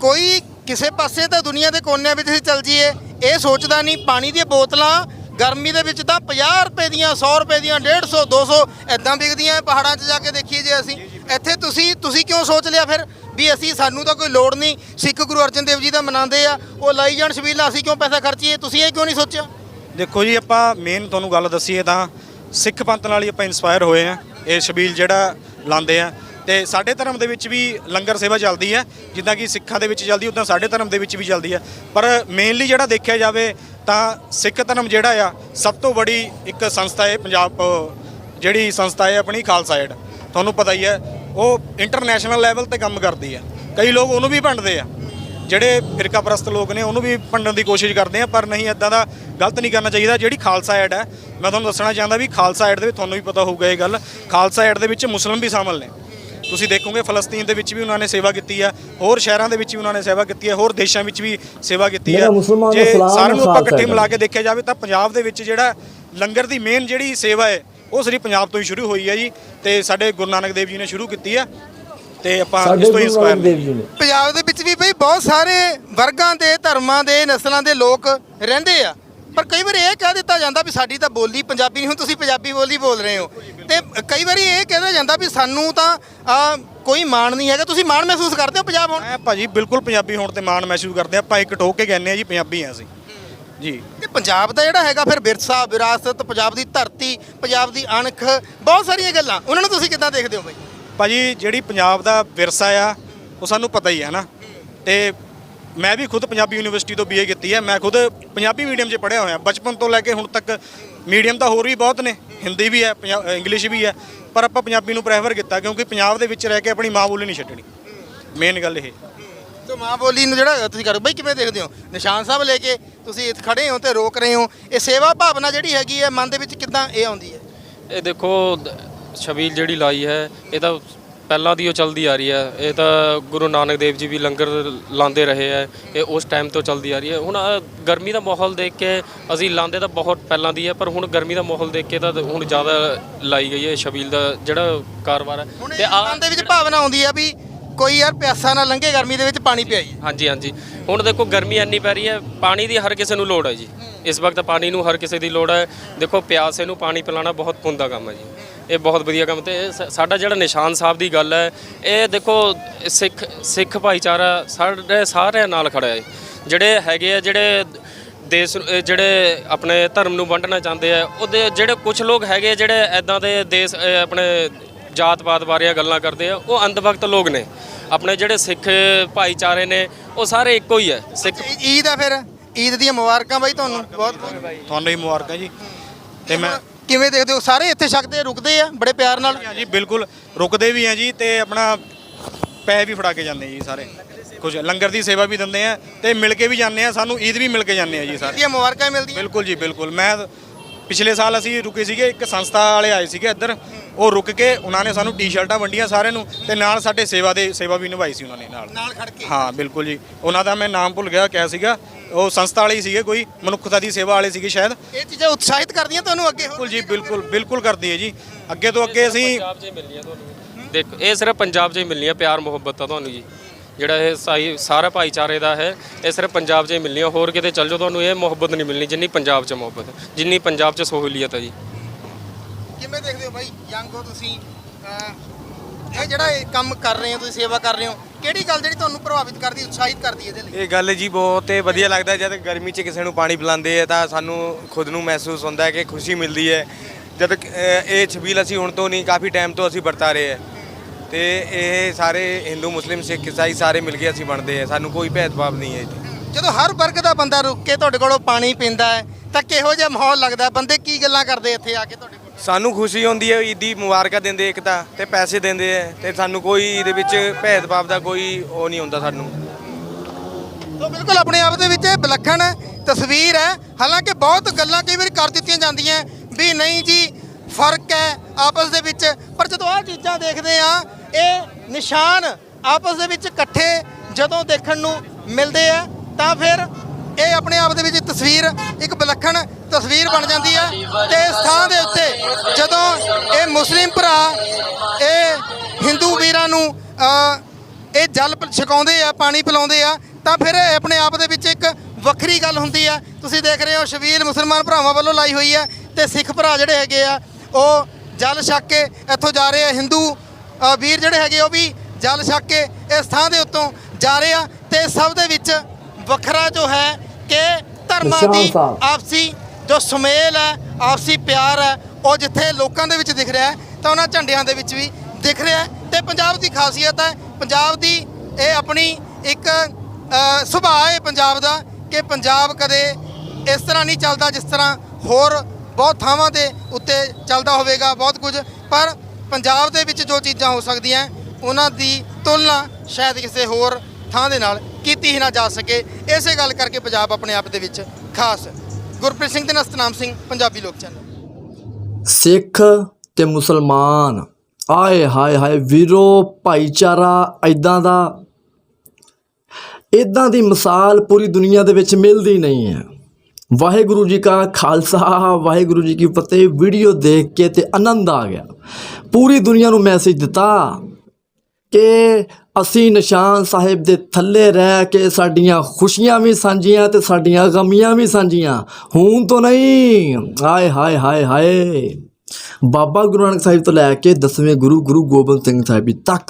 ਕੋਈ ਕਿਸੇ ਪਾਸੇ ਤਾਂ ਦੁਨੀਆ ਦੇ ਕੋਨਿਆਂ ਵਿੱਚ ਅਸੀਂ ਚੱਲ ਜੀਏ ਇਹ ਸੋਚਦਾ ਨਹੀਂ, ਪਾਣੀ ਦੀਆਂ ਬੋਤਲਾਂ ਗਰਮੀ ਦੇ ਵਿੱਚ ਤਾਂ 50 ਰੁਪਏ ਦੀਆਂ 100 ਰੁਪਏ ਦੀਆਂ 150 200 ਐਦਾਂ ਵਿਕਦੀਆਂ ਪਹਾੜਾਂ 'ਚ ਜਾ ਕੇ ਦੇਖੀਏ ਜੇ ਅਸੀਂ। ਇੱਥੇ ਤੁਸੀਂ ਤੁਸੀਂ ਕਿਉਂ ਸੋਚ ਲਿਆ ਫਿਰ ਵੀ ਅਸੀਂ ਸਾਨੂੰ ਤਾਂ ਕੋਈ ਲੋੜ ਨਹੀਂ ਸਿੱਖ ਗੁਰੂ ਅਰਜਨ ਦੇਵ ਜੀ ਦਾ ਮਨਾਉਂਦੇ ਆ ਉਹ ਲਾਈ ਜਾਣ ਛਬੀਲਾਂ ਅਸੀਂ ਕਿਉਂ ਪੈਸਾ ਖਰਚੀਏ ਤੁਸੀਂ ਇਹ ਕਿਉਂ ਨਹੀਂ ਸੋਚਿਆ? ਦੇਖੋ ਜੀ ਆਪਾਂ ਮੇਨ ਤੁਹਾਨੂੰ ਗੱਲ ਦੱਸੀਏ ਤਾਂ ਸਿੱਖ ਪੰਥ ਨਾਲ ਹੀ ਆਪਾਂ ਇਨਸਪਾਇਰ ਹੋਏ ਆ ਇਹ ਸ਼ਬੀਲ ਜਿਹੜਾ ਲਾਉਂਦੇ ਆ। ਤੇ ਸਾਡੇ ਧਰਮ ਦੇ ਵਿੱਚ ਵੀ ਲੰਗਰ ਸੇਵਾ ਚੱਲਦੀ ਹੈ ਜਿੱਦਾਂ ਕਿ ਸਿੱਖਾਂ ਦੇ ਵਿੱਚ ਚੱਲਦੀ ਉਦਾਂ ਸਾਡੇ ਧਰਮ ਦੇ ਵਿੱਚ ਵੀ ਚੱਲਦੀ ਹੈ। ਪਰ ਮੇਨਲੀ ਜਿਹੜਾ ਦੇਖਿਆ ਜਾਵੇ ਤਾਂ ਸਿੱਖ ਧਰਮ ਜਿਹੜਾ ਆ ਸਭ ਤੋਂ ਬੜੀ ਇੱਕ ਸੰਸਥਾ ਹੈ ਪੰਜਾਬ ਅ, ਜਿਹੜੀ ਸੰਸਥਾ ਹੈ ਆਪਣੀ ਖਾਲਸਾ ਏਡ ਤੁਹਾਨੂੰ ਪਤਾ ਹੀ ਹੈ ਉਹ ਇੰਟਰਨੈਸ਼ਨਲ ਲੈਵਲ ਤੇ ਕੰਮ ਕਰਦੀ ਹੈ। ਕਈ ਲੋਕ ਉਹਨੂੰ ਵੀ ਭੰਡਦੇ ਆ। ਜਿਹੜੇ ਫਿਰਕਾ ਪ੍ਰਸਤ ਲੋਕ ਨੇ ਉਹਨੂੰ ਵੀ ਭੰਡਣ ਦੀ ਕੋਸ਼ਿਸ਼ ਕਰਦੇ ਆ ਪਰ ਨਹੀਂ ਇਦਾਂ ਦਾ ਗਲਤ ਨਹੀਂ ਕਰਨਾ ਚਾਹੀਦਾ। ਜਿਹੜੀ ਖਾਲਸਾ ਐਡ ਹੈ ਮੈਂ ਤੁਹਾਨੂੰ ਦੱਸਣਾ ਚਾਹੁੰਦਾ ਵੀ ਖਾਲਸਾ ਐਡ ਦੇ ਵਿੱਚ ਤੁਹਾਨੂੰ ਵੀ ਪਤਾ ਹੋਊਗਾ ਇਹ ਗੱਲ। ਖਾਲਸਾ ਐਡ ਦੇ ਵਿੱਚ ਮੁਸਲਮ ਵੀ ਸ਼ਾਮਲ ਨੇ। ਤੁਸੀਂ ਦੇਖੋਗੇ ਫਲਸਤੀਨ ਦੇ ਵਿੱਚ ਵੀ ਉਹਨਾਂ ਨੇ ਸੇਵਾ ਕੀਤੀ ਆ ਹੋਰ ਸ਼ਹਿਰਾਂ ਦੇ ਵਿੱਚ ਵੀ ਉਹਨਾਂ ਨੇ ਸੇਵਾ ਕੀਤੀ ਹੈ ਹੋਰ ਦੇਸ਼ਾਂ ਵਿੱਚ ਵੀ ਸੇਵਾ ਕੀਤੀ ਹੈ ਜੇ ਸਾਰਿਆਂ ਨੂੰ ਆਪਾਂ ਇਕੱਠੇ। ਮਿਲਾ ਕੇ ਦੇਖਿਆ ਜਾਵੇ ਤਾਂ ਪੰਜਾਬ ਦੇ ਵਿੱਚ ਜਿਹੜਾ ਲੰਗਰ ਦੀ ਮੇਨ ਜਿਹੜੀ ਸੇਵਾ ਹੈ ਉਹ ਸਿਰਫ ਪੰਜਾਬ ਤੋਂ ਹੀ ਸ਼ੁਰੂ ਹੋਈ ਹੈ ਜੀ ਤੇ ਸਾਡੇ ਗੁਰੂ ਨਾਨਕ ਦੇਵ ਜੀ ਨੇ ਸ਼ੁਰੂ ਕੀਤੀ ਹੈ ਤੇ ਆਪਾਂ ਇਸ ਤੋਂ ਨੇ। ਪੰਜਾਬ ਦੇ ਵਿੱਚ ਵੀ ਬਈ ਬਹੁਤ ਸਾਰੇ ਵਰਗਾਂ ਦੇ ਧਰਮਾਂ ਦੇ ਨਸਲਾਂ ਦੇ ਲੋਕ ਰਹਿੰਦੇ ਆ। ਪਰ ਕਈ ਵਾਰੀ ਇਹ ਕਹਿ ਦਿੱਤਾ ਜਾਂਦਾ ਵੀ ਸਾਡੀ ਤਾਂ ਬੋਲੀ ਪੰਜਾਬੀ ਨਹੀਂ ਹੁਣ ਤੁਸੀਂ ਪੰਜਾਬੀ ਬੋਲੀ ਬੋਲ ਰਹੇ ਹੋ। ਤੇ ਕਈ ਵਾਰੀ ਇਹ ਕਹਿਆ ਜਾਂਦਾ ਵੀ ਸਾਨੂੰ ਤਾਂ ਆ, ਕੋਈ ਮਾਣ ਨਹੀਂ ਹੈਗਾ। ਤੁਸੀਂ ਮਾਣ ਮਹਿਸੂਸ ਕਰਦੇ ਹੋ ਪੰਜਾਬ ਹੁਣ? ਮੈਂ ਭਾਜੀ ਬਿਲਕੁਲ ਪੰਜਾਬੀ ਹੋਣ ਤੇ ਮਾਣ ਮਹਿਸੂਸ ਕਰਦੇ ਆ ਆਪਾਂ ਇੱਕ ਟੋਕ ਕੇ ਕਹਿੰਦੇ ਆ ਜੀ ਪੰਜਾਬੀ ਆ ਅਸੀਂ। ਜੀ। ਤੇ ਪੰਜਾਬ ਦਾ ਜਿਹੜਾ ਹੈਗਾ ਫਿਰ ਵਿਰਸਾ ਵਿਰਾਸਤ ਪੰਜਾਬ ਦੀ ਧਰਤੀ ਪੰਜਾਬ ਦੀ ਅਣਖ ਬਹੁਤ ਸਾਰੀਆਂ ਗੱਲਾਂ। ਉਹਨਾਂ ਨੂੰ ਤੁਸੀਂ ਕਿੱਦਾਂ ਦੇਖਦੇ ਹੋ ਬਈ? ਭਾਜੀ ਜਿਹੜੀ ਪੰਜਾਬ ਦਾ ਵਿਰਸਾ ਆ ਉਹ ਸਾਨੂੰ ਪਤਾ ਹੀ ਹੈ। ਨਾ ਤੇ ਮੈਂ ਵੀ ਖੁਦ ਪੰਜਾਬੀ ਯੂਨੀਵਰਸਿਟੀ ਤੋਂ ਬੀਏ ਕੀਤੀ ਹੈ। ਮੈਂ ਖੁਦ ਪੰਜਾਬੀ ਮੀਡੀਅਮ 'ਚ ਪੜ੍ਹਿਆ ਹੋਇਆ। ਬਚਪਨ ਤੋਂ ਲੈ ਕੇ ਹੁਣ ਤੱਕ ਮੀਡੀਅਮ ਤਾਂ ਹੋਰ ਵੀ ਬਹੁਤ ਨੇ। ਹਿੰਦੀ ਵੀ ਹੈ ਇੰਗਲਿਸ਼ ਵੀ ਹੈ। ਪਰ ਆਪਾਂ ਪੰਜਾਬੀ ਨੂੰ ਪ੍ਰੈਫਰ ਕੀਤਾ ਕਿਉਂਕਿ ਪੰਜਾਬ ਦੇ ਵਿੱਚ ਰਹਿ ਕੇ ਆਪਣੀ ਮਾਂ ਬੋਲੀ ਨਹੀਂ ਛੱਡਣੀ। ਮੇਨ ਗੱਲ ਇਹ। ਤੇ ਮਾਂ ਬੋਲੀ ਨੂੰ ਜਿਹੜਾ ਤੁਸੀਂ ਕਰਦੇ ਬਈ ਕਿਵੇਂ ਦੇਖਦੇ ਹੋ? ਨਿਸ਼ਾਨ ਸਾਹਿਬ ਲੈ ਕੇ ਤੁਸੀਂ ਇੱਥੇ ਖੜੇ ਹੋ ਤੇ ਰੋਕ ਰਹੇ ਹੋ। ਇਹ ਸੇਵਾ ਭਾਵਨਾ ਜਿਹੜੀ ਹੈਗੀ ਹੈ ਮਨ ਦੇ ਵਿੱਚ ਕਿੱਦਾਂ ਇਹ ਆਉਂਦੀ ਹੈ? ਇਹ ਦੇਖੋ ਛਬੀਲ ਜਿਹੜੀ ਲਾਈ ਹੈ ਇਹ ਤਾਂ ਪਹਿਲਾਂ ਦੀ ਉਹ ਚੱਲਦੀ ਆ ਰਹੀ ਹੈ। ਇਹ ਤਾਂ ਗੁਰੂ ਨਾਨਕ ਦੇਵ ਜੀ ਵੀ ਲੰਗਰ ਲਾਉਂਦੇ ਰਹੇ ਹੈ। ਇਹ ਉਸ ਟਾਈਮ ਤੋਂ ਚੱਲਦੀ ਆ ਰਹੀ ਹੈ। ਹੁਣ ਗਰਮੀ ਦਾ ਮਾਹੌਲ ਦੇਖ ਕੇ ਅਸੀਂ ਲਾਉਂਦੇ ਤਾਂ ਬਹੁਤ ਪਹਿਲਾਂ ਦੀ ਹੈ ਪਰ ਹੁਣ ਗਰਮੀ ਦਾ ਮਾਹੌਲ ਦੇਖ ਕੇ ਤਾਂ ਹੁਣ ਜ਼ਿਆਦਾ ਲਾਈ ਗਈ ਹੈ ਛਬੀਲ ਦਾ ਜਿਹੜਾ ਕਾਰੋਬਾਰ ਹੈ। ਹੁਣ ਤੇ ਇਹ ਆ ਮਨ ਦੇ ਵਿੱਚ ਭਾਵਨਾ ਆਉਂਦੀ ਆ ਵੀ ਕੋਈ ਯਾਰ ਪਿਆਸਾ ਨਾ ਲੰਘੇ ਗਰਮੀ ਦੇ ਵਿੱਚ ਪਾਣੀ ਪਿਆਈਏ ਹਾਂਜੀ ਹਾਂਜੀ। ਹੁਣ ਦੇਖੋ ਗਰਮੀ ਇੰਨੀ ਪੈ ਰਹੀ ਹੈ ਪਾਣੀ ਦੀ ਹਰ ਕਿਸੇ ਨੂੰ ਲੋੜ ਹੈ ਜੀ। ਇਸ ਵਕਤ ਪਾਣੀ ਨੂੰ ਹਰ ਕਿਸੇ ਦੀ ਲੋੜ ਹੈ। ਦੇਖੋ ਪਿਆਸੇ ਨੂੰ ਪਾਣੀ ਪਿਲਾਣਾ ਬਹੁਤ ਪੁੰਨ ਦਾ ਕੰਮ ਹੈ ਜੀ। ਇਹ ਬਹੁਤ ਵਧੀਆ ਕੰਮ ਤੇ ਇਹ ਸ- ਸਾਡਾ ਜਿਹੜਾ ਨਿਸ਼ਾਨ ਸਾਹਿਬ ਦੀ ਗੱਲ ਹੈ ਇਹ ਦੇਖੋ ਸਿੱਖ ਸਿੱਖ ਭਾਈਚਾਰਾ ਸਾਡੇ ਸਾਰਿਆਂ ਨਾਲ ਖੜਾ ਹੈ। ਜਿਹੜੇ ਹੈਗੇ ਆ ਜਿਹੜੇ ਦੇਸ਼ ਨੂੰ- ਇਹ ਜਿਹੜੇ ਆਪਣੇ ਧਰਮ ਨੂੰ ਵੰਡਣਾ ਚਾਹੁੰਦੇ ਆ ਉਹਦੇ ਜਿਹੜੇ ਕੁਝ ਲੋਕ ਹੈਗੇ ਜਿਹੜੇ ਐਦਾਂ ਦੇ ਦੇਸ਼ ਇਹ ਆਪਣੇ ਜਾਤ ਪਾਤ ਬਾਰੇ ਗੱਲਾਂ ਕਰਦੇ ਆ ਉਹ ਅੰਧਭਗਤ ਲੋਕ ਨੇ। ਆਪਣੇ ਜਿਹੜੇ ਸਿੱਖ ਭਾਈਚਾਰੇ ਨੇ ਉਹ ਸਾਰੇ ਇੱਕੋ ਹੀ ਹੈ ਸਿੱਖ ਈਦ ਆ ਫਿਰ? ਈਦ ਦੀਆਂ ਮੁਬਾਰਕਾਂ ਬਾਈ ਤੁਹਾਨੂੰ ਬਹੁਤ ਤੁਹਾਨੂੰ ਹੀ ਮੁਬਾਰਕਾਂ ਜੀ। ਤੇ ਮੈਂ ਕਿਵੇਂ ਦੇਖਦੇ ਹੋ? ਸਾਰੇ ਇੱਥੇ ਛਕਦੇ ਰੁਕਦੇ ਆ ਬੜੇ ਪਿਆਰ ਨਾਲ? ਹਾਂ ਜੀ ਬਿਲਕੁਲ। ਰੁਕਦੇ ਵੀ ਆ ਜੀ ਤੇ ਆਪਣਾ ਪੈ ਵੀ ਫੜਾ ਕੇ ਜਾਂਦੇ ਜੀ ਸਾਰੇ। ਕੁਝ ਲੰਗਰ ਦੀ ਸੇਵਾ ਵੀ ਦਿੰਦੇ ਆ ਤੇ ਮਿਲ ਕੇ ਵੀ ਜਾਂਦੇ ਆ ਸਾਨੂੰ ਈਦ ਵੀ ਮਿਲ ਕੇ ਜਾਂਦੇ ਆ ਜੀ ਸਾਰੇ। ਦੀਆਂ ਮੁਬਾਰਕਾਂ ਮਿਲਦੀਆਂ। ਬਿਲਕੁਲ ਜੀ ਬਿਲਕੁਲ। ਮੈਂ ਪਿਛਲੇ ਸਾਲ ਅਸੀਂ ਰੁਕੇ ਸੀਗੇ ਇੱਕ ਸੰਸਥਾ ਵਾਲੇ ਆਏ ਸੀਗੇ ਇੱਧਰ। ਉਹ ਰੁਕ ਕੇ ਉਹਨਾਂ ਨੇ ਸਾਨੂੰ ਟੀ-ਸ਼ਰਟਾਂ ਵੰਡੀਆਂ ਸਾਰਿਆਂ ਨੂੰ ਤੇ ਨਾਲ ਸਾਡੇ ਸੇਵਾ ਦੇ ਸੇਵਾ ਵੀ ਨਿਭਾਈ ਸੀ ਉਹਨਾਂ ਨੇ ਨਾਲ। ਨਾਲ ਖੜ ਕੇ? ਹਾਂ ਬਿਲਕੁਲ ਜੀ। ਉਹਨਾਂ ਦਾ ਮੈਂ ਨਾਮ ਭੁੱਲ ਗਿਆ ਕਿਆ ਸੀਗਾ। ਉਹ ਸੰਸਥਾ ਵਾਲੇ ਹੀ ਸੀਗੇ ਕੋਈ ਮਨੁੱਖਤਾ ਦੀ ਸੇਵਾ ਵਾਲੇ ਸੀਗੇ ਸ਼ਾਇਦ। ਇਹ ਚੀਜ਼ਾਂ ਉਤਸ਼ਾਹਿਤ ਕਰਦੀਆਂ ਤੁਹਾਨੂੰ ਅੱਗੇ ਹੋਰ ਬਿਲਕੁਲ ਜੀ ਬਿਲਕੁਲ ਬਿਲਕੁਲ ਕਰਦੀ ਹੈ ਜੀ। ਅੱਗੇ ਤੋਂ ਅੱਗੇ ਅਸੀਂ ਪੰਜਾਬ 'ਚ ਹੀ ਮਿਲਣੀਆਂ ਤੁਹਾਨੂੰ। ਦੇਖੋ ਇਹ ਸਿਰਫ ਪੰਜਾਬ 'ਚ ਹੀ ਮਿਲਣੀਆਂ ਪਿਆਰ ਮੁਹੱਬਤ ਆ ਤੁਹਾਨੂੰ ਜੀ। ਜਿਹੜਾ ਇਹ ਸਾਈ ਸਾਰਾ ਭਾਈਚਾਰੇ ਦਾ ਹੈ ਇਹ ਸਿਰਫ ਪੰਜਾਬ 'ਚ ਹੀ ਮਿਲਣੀਆਂ ਹੋਰ ਕਿਤੇ ਚੱਲ ਜਾਓ ਤੁਹਾਨੂੰ ਇਹ ਮੁਹੱਬਤ ਨਹੀਂ ਮਿਲਣੀ ਜਿੰਨੀ ਪੰਜਾਬ 'ਚ ਮੁਹੱਬਤ ਹੈ, ਜਿੰਨੀ ਪੰਜਾਬ 'ਚ ਸਹੂਲੀਅਤ ਹੈ ਜੀ। ਕਿਵੇਂ ਦੇਖਦੇ ਹੋ ਬਾਈ ਯੰਗ ਹੋ ਤੁਸੀਂ? ਅਹ, ਇਹ ਜਿਹੜਾ ਇਹ ਕੰਮ ਕਰ ਰਹੇ ਹੋ ਤੁਸੀਂ ਸੇਵਾ ਕਰ ਰਹੇ ਹੋ ਕਿਹੜੀ ਗੱਲ ਜਿਹੜੀ ਤੁਹਾਨੂੰ ਪ੍ਰਭਾਵਿਤ ਕਰਦੀ ਉਤਸ਼ਾਹਿਤ ਕਰਦੀ ਹੈ ਇਹਦੇ ਲਈ? ਇਹ ਗੱਲ ਜੀ ਬਹੁਤ ਹੀ ਵਧੀਆ ਲੱਗਦਾ ਜਦ ਗਰਮੀ 'ਚ ਕਿਸੇ ਨੂੰ ਪਾਣੀ ਪਿਲਾਉਂਦੇ ਆ ਤਾਂ ਸਾਨੂੰ ਖੁਦ ਨੂੰ ਮਹਿਸੂਸ ਹੁੰਦਾ ਹੈ ਕਿ ਖੁਸ਼ੀ ਮਿਲਦੀ ਹੈ। ਜਦ ਇਹ ਛਬੀਲ ਅਸੀਂ ਹੁਣ ਤੋਂ ਨਹੀਂ ਕਾਫੀ ਟਾਈਮ ਤੋਂ ਅਸੀਂ ਵਰਤਾ ਰਹੇ ਹਾਂ। ਤੇ ਇਹ ਸਾਰੇ ਹਿੰਦੂ ਮੁਸਲਿਮ ਸਿੱਖ ਈਸਾਈ ਸਾਰੇ ਮਿਲ ਕੇ ਅਸੀਂ ਬਣਦੇ ਆ ਸਾਨੂੰ ਕੋਈ ਭੇਦਭਾਵ ਨਹੀਂ ਹੈ ਜੀ। ਜਦੋਂ ਹਰ ਵਰਗ ਦਾ ਬੰਦਾ ਰੁੱਕ ਕੇ ਤੁਹਾਡੇ ਕੋਲੋਂ ਪਾਣੀ ਪੀਂਦਾ ਹੈ ਤਾਂ ਕਿਹੋ ਜਿਹਾ ਮਾਹੌਲ ਲੱਗਦਾ? ਬੰਦੇ ਕੀ ਗੱਲਾਂ ਕਰਦੇ ਇੱਥੇ ਆ ਕੇ ਤੁਹਾਡੇ ਕੋਲ? ਸਾਨੂੰ ਖੁਸ਼ੀ ਹੁੰਦੀ ਹੈ ਈਦੀ ਮੁਬਾਰਕਾਂ ਦਿੰਦੇ ਇੱਕ ਤਾਂ ਤੇ ਪੈਸੇ ਦਿੰਦੇ ਆ ਤੇ ਸਾਨੂੰ ਕੋਈ ਇਹਦੇ ਵਿੱਚ ਭੇਦਭਾਵ ਦਾ ਕੋਈ ਉਹ ਨਹੀਂ ਹੁੰਦਾ ਸਾਨੂੰ। ਸੋ ਬਿਲਕੁਲ ਆਪਣੇ ਆਪ ਦੇ ਵਿੱਚ ਇਹ ਵਿਲੱਖਣ ਤਸਵੀਰ ਹੈ। ਹਾਲਾਂਕਿ ਬਹੁਤ ਗੱਲਾਂ ਕਈ ਵਾਰੀ ਕਰ ਦਿੱਤੀਆਂ ਜਾਂਦੀਆਂ ਵੀ ਨਹੀਂ ਜੀ ਫ਼ਰਕ ਹੈ ਆਪਸ ਦੇ ਵਿੱਚ ਪਰ ਜਦੋਂ ਆਹ ਚੀਜ਼ਾਂ ਦੇਖਦੇ ਆ ਇਹ ਨਿਸ਼ਾਨ ਆਪਸ ਦੇ ਵਿੱਚ ਇਕੱਠੇ ਜਦੋਂ ਦੇਖਣ ਨੂੰ ਮਿਲਦੇ ਆ, ਤਾਂ ਫਿਰ ਇਹ ਆਪਣੇ ਆਪ ਦੇ ਵਿੱਚ ਤਸਵੀਰ, ਇੱਕ ਵਿਲੱਖਣ ਤਸਵੀਰ ਬਣ ਜਾਂਦੀ ਹੈ ਤੇ ਇਸ ਥਾਂ ਦੇ ਉੱਤੇ ਜਦੋਂ ਇਹ ਮੁਸਲਿਮ ਭਰਾ, ਇਹ ਹਿੰਦੂ ਵੀਰਾਂ ਨੂੰ ਇਹ ਜਲ ਪ- ਛਕਾਉਂਦੇ ਆ, ਪਾਣੀ ਪਿਲਾਉਂਦੇ ਆ, ਤਾਂ ਫਿਰ ਇਹ ਆਪਣੇ ਆਪ ਦੇ ਵਿੱਚ ਇੱਕ ਵੱਖਰੀ ਗੱਲ ਹੁੰਦੀ ਆ। ਤੁਸੀਂ ਦੇਖ ਰਹੇ ਹੋ ਸ਼ਬੀਲ ਮੁਸਲਮਾਨ ਭਰਾਵਾਂ ਵੱਲੋਂ ਲਾਈ ਹੋਈ ਹੈ ਤੇ ਸਿੱਖ ਭਰਾ ਜਿਹੜੇ ਹੈਗੇ ਆ, ਉਹ ਜਲ ਛਕ ਕੇ ਇੱਥੋਂ ਜਾ ਰਹੇ ਆ ਹਿੰਦੂ ਵੀਰ ਜਿਹੜੇ ਹੈਗੇ ਉਹ ਵੀ ਜਲ ਛਕ ਕੇ ਇਸ ਥਾਂ ਦੇ ਉੱਤੋਂ ਜਾ ਰਹੇ ਆ ਤੇ ਸਭ ਦੇ ਵਿੱਚ ਵੱਖਰਾ ਜੋ ਹੈ ਕਿ ਧਰਮਾਂ ਦੀ। ਆਪਸੀ ਜੋ ਸੁਮੇਲ ਹੈ ਆਪਸੀ ਪਿਆਰ ਹੈ ਉਹ ਜਿੱਥੇ ਲੋਕਾਂ ਦੇ ਵਿੱਚ ਦਿਖ ਰਿਹਾ ਹੈ ਤਾਂ ਉਹਨਾਂ ਝੰਡਿਆਂ ਦੇ ਵਿੱਚ ਵੀ ਦਿਖ ਰਿਹਾ ਹੈ ਤੇ ਪੰਜਾਬ ਦੀ ਖਾਸੀਅਤ ਹੈ ਪੰਜਾਬ ਦੀ ਇਹ ਆਪਣੀ ਇੱਕ ਸੁਭਾਅ ਹੈ ਪੰਜਾਬ ਦਾ ਕਿ ਪੰਜਾਬ ਕਦੇ ਇਸ ਤਰ੍ਹਾਂ ਨਹੀਂ ਚੱਲਦਾ ਜਿਸ ਤਰ੍ਹਾਂ ਹੋਰ ਬਹੁਤ ਥਾਵਾਂ ਦੇ ਉੱਤੇ ਚੱਲਦਾ ਹੋਵੇਗਾ ਬਹੁਤ ਕੁਝ ਪਰ ਪੰਜਾਬ ਦੇ ਵਿੱਚ ਜੋ ਚੀਜ਼ਾਂ ਹੋ ਸਕਦੀਆਂ, ਉਹਨਾਂ ਦੀ ਤੁਲਨਾ ਸ਼ਾਇਦ ਕਿਸੇ ਹੋਰ ਥਾਂ ਦੇ ਨਾਲ ਕੀਤੀ ਹੀ ਨਾ ਜਾ ਸਕੇ। ਇਸੇ ਗੱਲ ਕਰਕੇ ਪੰਜਾਬ ਆਪਣੇ ਆਪ ਦੇ ਵਿੱਚ ਖਾਸ ਗੁਰਪ੍ਰੀਤ ਸਿੰਘ ਤੇ ਨਸਤਨਾਮ ਸਿੰਘ, ਪੰਜਾਬੀ ਲੋਕ ਚੈਨਲ। ਸਿੱਖ ਤੇ ਮੁਸਲਮਾਨ, ਆਏ ਹਾਏ ਹਾਏ ਵੀਰੋ, ਭਾਈਚਾਰਾ ਐਦਾਂ ਦਾ ਇਦਾਂ ਦੀ ਮਿਸਾਲ ਪੂਰੀ ਦੁਨੀਆ ਦੇ ਵਿੱਚ ਮਿਲਦੀ ਨਹੀਂ ਹੈ। ਵਾਹਿਗੁਰੂ ਜੀ ਕਾ ਖਾਲਸਾ, ਵਾਹਿਗੁਰੂ ਜੀ ਕੀ ਫਤਿਹ। ਵੀਡੀਓ ਦੇਖ ਕੇ ਤੇ ਆਨੰਦ ਆ ਗਿਆ। ਪੂਰੀ ਦੁਨੀਆ ਨੂੰ ਮੈਸੇਜ ਦਿੱਤਾ ਕਿ ਅਸੀਂ ਨਿਸ਼ਾਨ ਸਾਹਿਬ ਦੇ ਥੱਲੇ ਰਹਿ ਕੇ ਸਾਡੀਆਂ ਖੁਸ਼ੀਆਂ ਵੀ ਸਾਂਝੀਆਂ ਤੇ ਸਾਡੀਆਂ ਗਮੀਆਂ ਵੀ ਸਾਂਝੀਆਂ। ਹੁਣ ਤੋਂ ਨਹੀਂ। ਹਾਏ ਹਾਏ ਹਾਏ ਹਾਏ। ਬਾਬਾ ਗੁਰੂ ਨਾਨਕ ਸਾਹਿਬ ਤੋਂ ਲੈ ਕੇ ਦਸਵੇਂ ਗੁਰੂ ਗੁਰੂ ਗੋਬਿੰਦ ਸਿੰਘ ਸਾਹਿਬ ਜੀ ਤੱਕ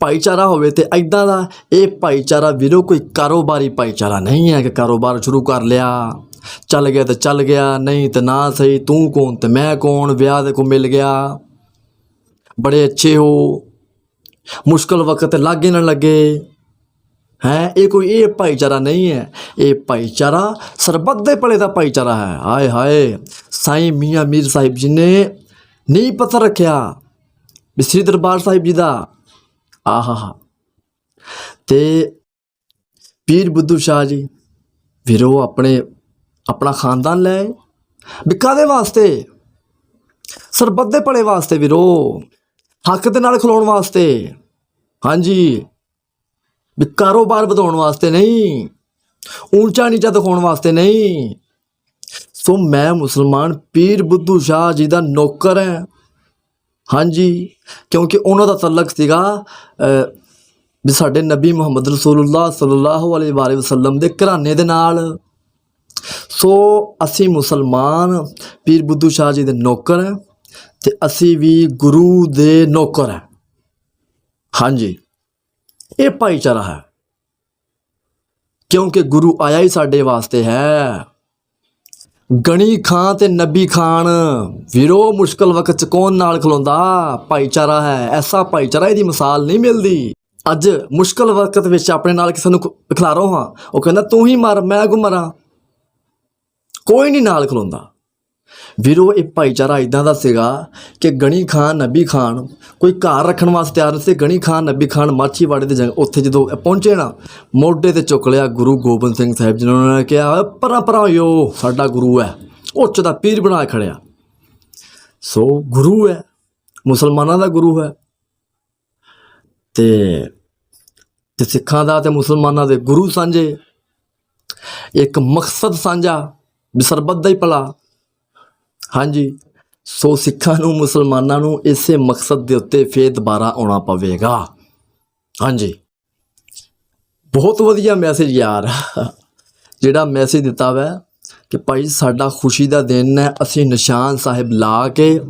ਭਾਈਚਾਰਾ ਹੋਵੇ ਤੇ ਐਦਾਂ ਦਾ ਇਹ ਭਾਈਚਾਰਾ ਵੀਰੋ ਕੋਈ ਕਾਰੋਬਾਰੀ ਭਾਈਚਾਰਾ ਨਹੀਂ ਹੈ ਕਿ ਕਾਰੋਬਾਰ ਸ਼ੁਰੂ ਕਰ ਲਿਆ। ਚੱਲ ਗਿਆ ਤੇ ਚੱਲ ਗਿਆ, ਨਹੀਂ ਤੇ ਨਾ ਸਹੀ, ਤੂੰ ਕੌਣ ਤੇ ਮੈਂ ਕੌਣ, ਵਿਆਹ ਦੇ ਕੋ ਮਿਲ ਗਿਆ। ਬੜੇ ਅੱਛੇ ਹੋ। ਮੁਸ਼ਕਲ ਵਕਤ ਲਾਗੇ ਨਾ ਲੱਗੇ। ਹੈ, ਇਹ ਕੋਈ ਇਹ ਭਾਈਚਾਰਾ ਨਹੀਂ ਹੈ। ਇਹ ਭਾਈਚਾਰਾ ਸਰਬੱਤ ਦੇ ਭਲੇ ਦਾ ਭਾਈਚਾਰਾ ਹੈ। ਹਾਏ ਹਾਏ, ਸਾਈਂ ਮੀਆਂ ਮੀਰ ਸਾਹਿਬ ਜੀ ਨੇ ਨਹੀਂ ਪਤਾ ਰੱਖਿਆ। ਵੀ ਸ੍ਰੀ ਦਰਬਾਰ ਸਾਹਿਬ ਜੀ ਦਾ ਆਹਾ ਤੇ ਪੀਰ ਬੁੱਧੂ ਸ਼ਾਹ ਜੀ ਵੀਰੋ ਆਪਣੇ, ਆਪਣਾ ਖਾਨਦਾਨ ਲੈ ਆਏ। ਵੀ ਕਾਹਦੇ ਵਾਸਤੇ, ਸਰਬੱਤ ਦੇ ਭਲੇ ਵਾਸਤੇ ਵੀਰੋ, ਹੱਕ ਦੇ ਨਾਲ ਖਲੋਣ ਵਾਸਤੇ। ਹਾਂਜੀ ਵੀ ਕਾਰੋਬਾਰ ਵਧਾਉਣ ਵਾਸਤੇ ਨਹੀਂ ਉੱਚਾ ਨੀਚਾ ਦਿਖਾਉਣ ਵਾਸਤੇ ਨਹੀਂ। ਸੋ ਮੈਂ ਮੁਸਲਮਾਨ ਪੀਰ ਬੁੱਧੂ ਸ਼ਾਹ ਜੀ ਦਾ ਨੌਕਰ ਹਾਂ। ਹਾਂਜੀ, ਕਿਉਂਕਿ ਉਹਨਾਂ ਦਾ ਤਲਕ ਸੀਗਾ ਵੀ ਸਾਡੇ ਨਬੀ ਮੁਹੰਮਦ ਰਸੂਲੁল্লাਹ ਸੱਲੱਲਾਹੁ ਅਲੈਹਿ ਵਸੱਲਮ ਦੇ ਘਰਾਣੇ ਦੇ ਨਾਲ। ਸੋ ਅਸੀਂ ਮੁਸਲਮਾਨ, ਪੀਰ ਬੁੱਧੂ ਸ਼ਾਹ ਜੀ ਦੇ ਨੌਕਰ ਹਾਂ ਤੇ ਅਸੀਂ ਵੀ ਗੁਰੂ ਦੇ ਨੌਕਰ ਹਾਂ। ਹਾਂਜੀ, ਇਹ ਭਾਈਚਾਰਾ ਹੈ। ਕਿਉਂਕਿ ਗੁਰੂ ਆਇਆ ਹੀ ਸਾਡੇ ਵਾਸਤੇ ਹੈ। ਗਣੀ ਖਾਂ ਤੇ ਨਬੀ ਖਾਨ ਵੀਰੋ, ਮੁਸ਼ਕਲ ਵਕਤ ਚ ਕੌਣ ਨਾਲ ਖਲੋਂਦਾ? ਭਾਈਚਾਰਾ ਹੈ। ਐਸਾ ਭਾਈਚਾਰਾ ਇਹਦੀ ਮਿਸਾਲ ਨਹੀਂ ਮਿਲਦੀ। ਅੱਜ ਮੁਸ਼ਕਲ ਵਕਤ ਵਿੱਚ ਆਪਣੇ ਨਾਲ ਕਿਸੇ ਨੂੰ ਖਿਲਾਰੋ ਹਾਂ। ਉਹ ਕਹਿੰਦਾ, ਤੂੰ ਹੀ ਮਰ, ਮੈਂ ਕਿਉਂ ਮਰਾਂ। ਕੋਈ ਨਹੀਂ ਨਾਲ ਖਲੋਂਦਾ। ਵੀਰੋ, ਇਹ ਭਾਈਚਾਰਾ ਇਦਾਂ ਦਾ ਸੀਗਾ ਕਿ ਗਣੀ ਖਾਨ, ਨਬੀ ਖਾਨ ਕੋਈ ਘਰ ਰੱਖਣ ਵਾਸਤੇ ਤਿਆਰ ਨਹੀਂ ਸੀ। ਗਣੀ ਖਾਨ, ਨਬੀ ਖਾਨ ਮਾਛੀਵਾੜੇ ਦੇ ਜੰਗ ਉੱਥੇ ਜਦੋਂ ਪਹੁੰਚੇ ਨਾ, ਮੋਢੇ ਤੇ ਚੁੱਕ ਲਿਆ ਗੁਰੂ ਗੋਬਿੰਦ ਸਿੰਘ ਸਾਹਿਬ ਜੀ ਨੇ। ਉਹਨਾਂ ਨੇ ਕਿਹਾ ਪਰਾਂ ਪਰਾਂ ਯੋ ਸਾਡਾ ਗੁਰੂ ਹੈ। ਉੱਚ ਦਾ ਪੀਰ ਬਣਾ ਖੜਿਆ। ਸੋ ਗੁਰੂ ਹੈ, ਮੁਸਲਮਾਨਾਂ ਦਾ ਗੁਰੂ ਹੈ। ਤੇ ਤੇ ਸਿੱਖਾਂ ਦਾ ਤੇ ਮੁਸਲਮਾਨਾਂ ਦੇ ਗੁਰੂ ਸਾਂਝੇ। ਇੱਕ ਮਕਸਦ ਸਾਂਝਾ, ਵੀ ਦਾ ਹੀ ਭਲਾ। ਹਾਂਜੀ। ਸੋ ਸਿੱਖਾਂ ਨੂੰ, ਮੁਸਲਮਾਨਾਂ ਨੂੰ ਇਸੇ ਮਕਸਦ ਦੇ ਉੱਤੇ ਫੇਰ ਦੁਬਾਰਾ ਆਉਣਾ ਪਵੇਗਾ। ਹਾਂਜੀ। ਬਹੁਤ ਵਧੀਆ ਮੈਸੇਜ ਯਾਰ। ਜਿਹੜਾ ਮੈਸੇਜ ਦਿੱਤਾ ਵੈ ਕਿ ਭਾਈ ਸਾਡਾ ਖੁਸ਼ੀ ਦਾ ਦਿਨ ਹੈ, ਅਸੀਂ ਨਿਸ਼ਾਨ ਸਾਹਿਬ ਲਾ ਕੇ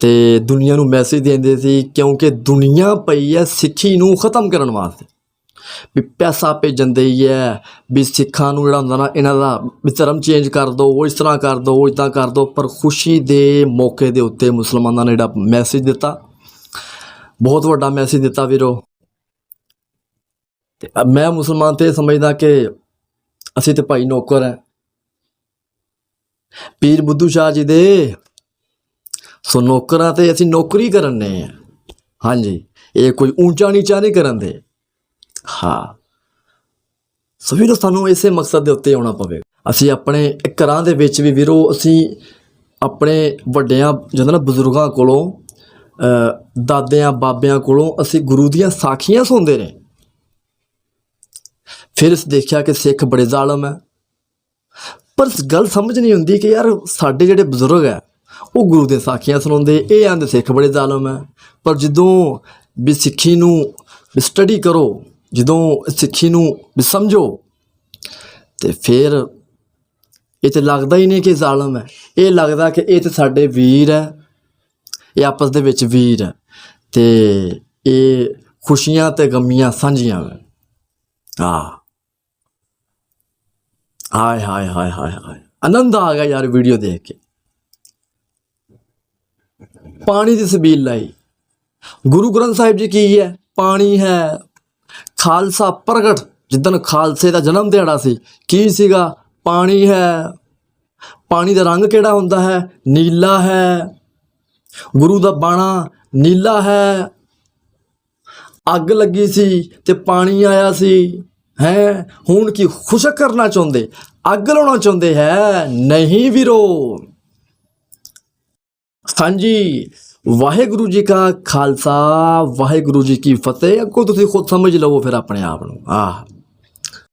ਤੇ ਦੁਨੀਆ ਨੂੰ ਮੈਸੇਜ ਦਿੰਦੇ ਸੀ ਕਿਉਂਕਿ ਦੁਨੀਆ ਪਈ ਹੈ ਸਿੱਖੀ ਨੂੰ ਖਤਮ ਕਰਨ ਵਾਸਤੇ। ਵੀ ਪੈਸਾ ਭੇਜਣ ਦੇ ਹੀ ਹੈ, ਵੀ ਸਿੱਖਾਂ ਨੂੰ ਜਿਹੜਾ ਹੁੰਦਾ ਨਾ, ਇਹਨਾਂ ਦਾ ਵੀ ਧਰਮ ਚੇਂਜ ਕਰ ਦਿਓ ਉਹ ਇਸ ਤਰ੍ਹਾਂ ਕਰ ਦੋ, ਉਹ ਇਦਾਂ ਕਰ ਦਿਓ ਪਰ ਖੁਸ਼ੀ ਦੇ ਮੌਕੇ ਦੇ ਉੱਤੇ ਮੁਸਲਮਾਨਾਂ ਨੇ ਜਿਹੜਾ ਮੈਸੇਜ ਦਿੱਤਾ। ਬਹੁਤ ਵੱਡਾ ਮੈਸੇਜ ਦਿੱਤਾ ਵੀਰੋ। ਤੇ ਮੈਂ ਮੁਸਲਮਾਨ ਤੇ ਇਹ ਸਮਝਦਾ ਕਿ ਅਸੀਂ ਤੇ ਭਾਈ ਨੌਕਰ ਹੈ। ਪੀਰ ਬੁੱਧੂ ਸ਼ਾਹ ਜੀ ਦੇ, ਸੋ ਨੌਕਰਾਂ ਤੇ ਅਸੀਂ ਨੌਕਰੀ ਕਰਨੇ ਆ ਹਾਂਜੀ, ਇਹ ਕੋਈ ਉੱਚਾ ਨੀਚਾ ਨਹੀਂ ਕਰਨ ਦੇ। ਹਾਂ। ਸੋ ਵੀਰੋ ਸਾਨੂੰ ਇਸੇ ਮਕਸਦ ਦੇ ਉੱਤੇ ਆਉਣਾ ਪਵੇਗਾ ਅਸੀਂ ਆਪਣੇ ਘਰਾਂ ਦੇ ਵਿੱਚ ਵੀ ਵੀਰੋ, ਅਸੀਂ ਆਪਣੇ ਵੱਡਿਆਂ ਜਦੋਂ ਨਾ ਬਜ਼ੁਰਗਾਂ ਕੋਲੋਂ ਦਾਦਿਆਂ, ਬਾਬਿਆਂ ਕੋਲੋਂ ਅਸੀਂ ਗੁਰੂ ਦੀਆਂ ਸਾਖੀਆਂ ਸੁਣਦੇ ਨੇ ਫਿਰ ਅਸੀਂ ਦੇਖਿਆ ਕਿ ਸਿੱਖ ਬੜੇ ਜ਼ਾਲਮ ਹੈ। ਪਰ ਗੱਲ ਸਮਝ ਨਹੀਂ ਹੁੰਦੀ ਕਿ ਯਾਰ ਸਾਡੇ ਜਿਹੜੇ ਬਜ਼ੁਰਗ ਹੈ, ਉਹ ਗੁਰੂ ਦੇ ਸਾਖੀਆਂ ਸੁਣਾਉਂਦੇ, ਇਹ ਆਂਦੇ ਸਿੱਖ ਬੜੇ ਜ਼ਾਲਮ ਹੈ। ਪਰ ਜਦੋਂ ਵੀ ਸਿੱਖੀ ਨੂੰ ਸਟੱਡੀ ਕਰੋ ਜਦੋਂ ਸਿੱਖੀ ਨੂੰ ਵੀ ਸਮਝੋ, ਤੇ ਫਿਰ ਇਹ ਤੇ ਲੱਗਦਾ ਹੀ ਨਹੀਂ ਕਿ ਜ਼ਾਲਮ ਹੈ। ਇਹ ਲੱਗਦਾ ਕਿ ਇਹ ਤੇ ਸਾਡੇ ਵੀਰ ਹੈ, ਇਹ ਆਪਸ ਦੇ ਵਿੱਚ ਵੀਰ ਹੈ, ਤੇ ਇਹ ਖੁਸ਼ੀਆਂ ਤੇ ਗਮੀਆਂ ਸਾਂਝੀਆਂ ਹੈ ਆ ਹਾਏ ਹਾਏ ਹਾਏ ਹਾਏ ਹਾਏ। ਆਨੰਦ ਆ ਗਿਆ ਯਾਰ ਵੀਡੀਓ ਦੇਖ ਕੇ। ਪਾਣੀ ਦੀ ਸਬੀਲ ਲਈ। ਗੁਰੂ ਗ੍ਰੰਥ ਸਾਹਿਬ ਜੀ ਕੀ ਹੈ? ਪਾਣੀ ਹੈ ਖਾਲਸਾ ਪ੍ਰਗਟ, ਜਿੱਦਣ ਖਾਲਸੇ ਦਾ ਜਨਮ ਦਿਹਾੜਾ ਸੀ, ਕੀ ਸੀਗਾ? ਪਾਣੀ ਹੈ। ਪਾਣੀ ਦਾ ਰੰਗ ਕਿਹੜਾ ਹੁੰਦਾ ਹੈ? ਨੀਲਾ ਹੈ। ਗੁਰੂ ਦਾ ਬਾਣਾ ਨੀਲਾ ਹੈ। ਅੱਗ ਲੱਗੀ ਸੀ ਤੇ ਪਾਣੀ ਆਇਆ ਸੀ। ਹੈ? ਹੁਣ ਕੀ ਖੁਸ਼ਕ ਕਰਨਾ ਚਾਹੁੰਦੇ? ਅੱਗ ਲਾਉਣਾ ਚਾਹੁੰਦੇ ਹੈ? ਨਹੀਂ ਵੀਰੋ। ਹਾਂਜੀ ਵਾਹਿਗੁਰੂ ਜੀ ਕਾ ਖਾਲਸਾ, ਵਾਹਿਗੁਰੂ ਜੀ ਕੀ ਫਤਿਹ। ਅੱਗੋਂ ਤੁਸੀਂ ਖੁਦ ਸਮਝ ਲਵੋ ਫਿਰ ਆਪਣੇ ਆਪ ਨੂੰ। ਆਹ